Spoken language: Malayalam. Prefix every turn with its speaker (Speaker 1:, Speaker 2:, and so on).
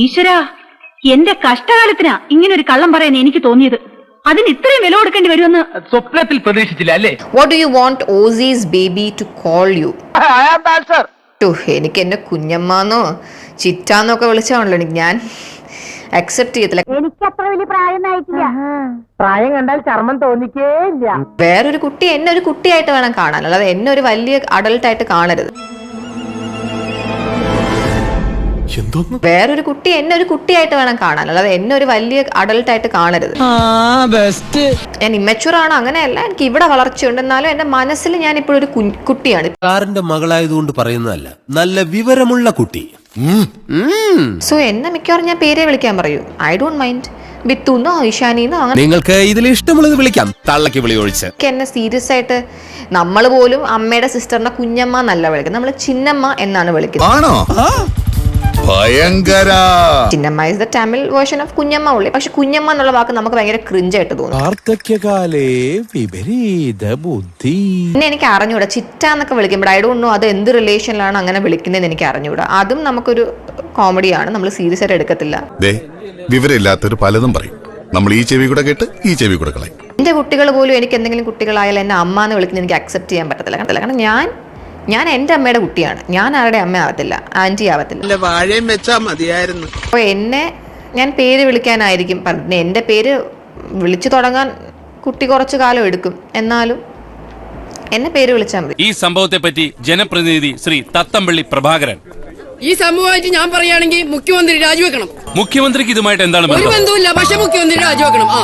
Speaker 1: ഈശ്വര എന്റെ കഷ്ടകാലത്തിനാ ഇങ്ങനെ ഒരു കള്ളം പറയാൻ എനിക്ക് തോന്നിയത്. അതിന് ഇത്രയും വില കൊടുക്കേണ്ടി വരുമെന്ന്
Speaker 2: സ്വപ്നത്തിൽ പ്രതീക്ഷിച്ചില്ല അല്ലേ?
Speaker 3: What do you want Ozzy's baby to call you too എനിക്ക് എന്നെ കുഞ്ഞമ്മാന്നോ ചിറ്റാന്നൊക്കെ വിളിച്ചാണല്ലോ എനിക്ക് ഞാൻ അക്സെപ്റ്റ് ചെയ്യത്തില്ല.
Speaker 4: പ്രായം കണ്ടാൽ ചർമ്മം തോന്നിക്കേ ഇല്ല
Speaker 3: വേറൊരു കുട്ടി എന്നെ ഒരു കുട്ടിയായിട്ട് വേണം കാണാൻ. അല്ലാതെ എന്നെ ഒരു വലിയ അഡൾട്ട് ആയിട്ട് കാണരുത്. വേറൊരു കുട്ടി എന്നെ ഒരു കുട്ടിയായിട്ട് വേണം കാണാൻ. അല്ലാതെ എന്നെ ഒരു വലിയ അഡൾട്ട് ആയിട്ട് കാണരുത്. ഞാൻ ഇമ്മച്ചുവർ ആണ്? അങ്ങനെയല്ല. എനിക്ക് ഇവിടെ വളർച്ചയുണ്ട്. എന്നാലും എന്റെ മനസ്സിൽ ഞാൻ ഇപ്പോഴൊരു ഒരു കുട്ടിയാണ്.
Speaker 5: കാറിന്റെ മകളായതുകൊണ്ട് പറയുന്നതല്ല. നല്ല വിവരമുള്ള കുട്ടി.
Speaker 3: സോ എന്നെ മിക്കവാറും ഞാൻ പേരെ വിളിക്കാൻ പറയൂ. ഐ ഡോണ്ട് മൈൻഡ് ബിത്തുന്നോ ഈശാനിന്നോ അങ്ങനെ
Speaker 5: നിങ്ങൾക്ക് ഇതിൽ ഇഷ്ടമുള്ളത് വിളിക്കാം. തള്ളക്ക് വിളി ഒഴിച്ച്.
Speaker 3: എന്നെ സീരിയസ് ആയിട്ട് നമ്മൾ പോലും അമ്മയുടെ സിസ്റ്ററിനെ കുഞ്ഞമ്മ എന്നല്ല വിളിക്കുന്നത്. നമ്മൾ ചിന്നമ്മ എന്നാണ് വിളിക്കുന്നത്.
Speaker 6: ആണോ? ഭയങ്കര.
Speaker 3: Chinnamma is the Tamil version of Kunjamma ഉള്ളി. പക്ഷെ കുഞ്ഞമ്മ എന്നുള്ള വാക്ക് നമുക്ക് ഭയങ്കര ക്രിഞ്ചായിട്ട് തോന്നും.
Speaker 5: വാർദ്ധക്യകാലേ വിപരീത ബുദ്ധി.
Speaker 3: പിന്നെ എനിക്ക് അറിഞ്ഞൂടാ ചിറ്റ എന്നൊക്കെ വിളിക്കുമ്പോൾ ഐ ഡോണ്ട് നോ അത് എന്ത് റിലേഷനിലാണ് അങ്ങനെ വിളിക്കുന്നതെന്ന് എനിക്ക് അറിഞ്ഞൂടാ. അതും നമുക്കൊരു കോമഡിയാണ് നമ്മൾ സീരിയസ് ആയിട്ട് എടുക്കത്തില്ല.
Speaker 6: ദേ വിവരമില്ലാത്തൊരു പലതും പറയും. നമ്മൾ ഈ ചെവി കൂടെ കേട്ട് ഈ ചെവി കൂടെ കളയും.
Speaker 3: എന്റെ കുട്ടികൾ പോലും എനിക്ക് എന്തെങ്കിലും കുട്ടികളായാലും എന്നെ അമ്മ എന്ന് വിളിക്കുന്നത് എനിക്ക് അക്സെപ്റ്റ് ചെയ്യാൻ പറ്റത്തില്ല. കാരണം ഞാൻ ഞാൻ എന്റെ അമ്മയുടെ കുട്ടിയാണ്. ഞാൻ ആരുടെ അമ്മ ആവത്തില്ല ആന്റി ആവത്തില്ല.
Speaker 7: വാഴയും വെച്ചാ മതിയായിരുന്നു.
Speaker 3: അപ്പോൾ എന്നെ ഞാൻ പേര് വിളിക്കാനായിരിക്കും പറഞ്ഞത്. എന്റെ പേര് വിളിച്ചു തുടങ്ങാൻ കുട്ടി കുറച്ചു കാലം എടുക്കും. എന്നാലും എന്നെ പേര് വിളിച്ചാൽ മതി.
Speaker 8: ഈ സംഭവത്തെ പറ്റി ജനപ്രതിനിധി ശ്രീ തത്തമ്പള്ളി പ്രഭാകരൻ.
Speaker 9: ഈ സംഭവമായിട്ട് ഞാൻ പറയുകയാണെങ്കിൽ മുഖ്യമന്ത്രി രാജിവെക്കണം.
Speaker 8: മുഖ്യമന്ത്രിക്ക് ഇതുമായിട്ട് എന്താണ്
Speaker 9: ഒരു പക്ഷേ പക്ഷെ മുഖ്യമന്ത്രി രാജിവെക്കണം. ആ.